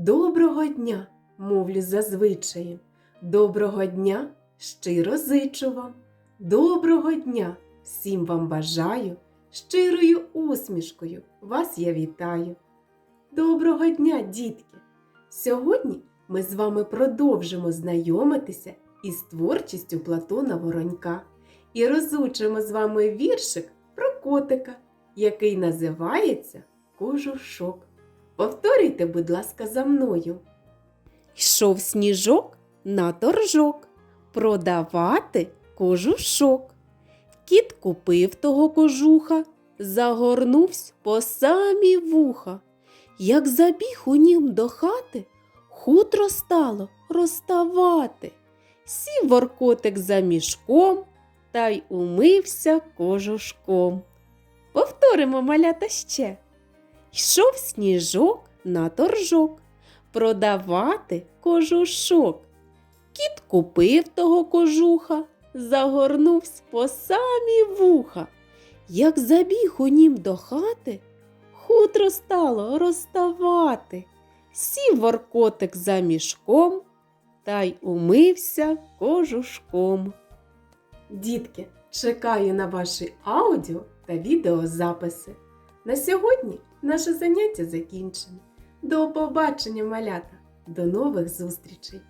Доброго дня, мовлю зазвичаєм. Доброго дня, щиро зичу вам. Доброго дня, всім вам бажаю, щирою усмішкою вас я вітаю. Доброго дня, дітки! Сьогодні ми з вами продовжимо знайомитися із творчістю Платона Воронька і розучимо з вами віршик про котика, який називається Кожушок. Повторюйте, будь ласка, за мною. Йшов сніжок на торжок, продавати кожушок. Кіт купив того кожуха, загорнувсь по самі вуха. Як забіг у нім до хати, хутро стало розставати. Сів воркотик за мішком та й умився кожушком. Повторимо малята ще. Йшов сніжок на торжок, продавати кожушок. Кіт купив того кожуха, загорнувсь по самі вуха. Як забіг у нім до хати, хутро стало розставати. Сів воркотик за мішком та й умився кожушком. Дітки, чекаю на ваші аудіо та відеозаписи. На сьогодні наше заняття закінчено. До побачення, малята! До нових зустрічей!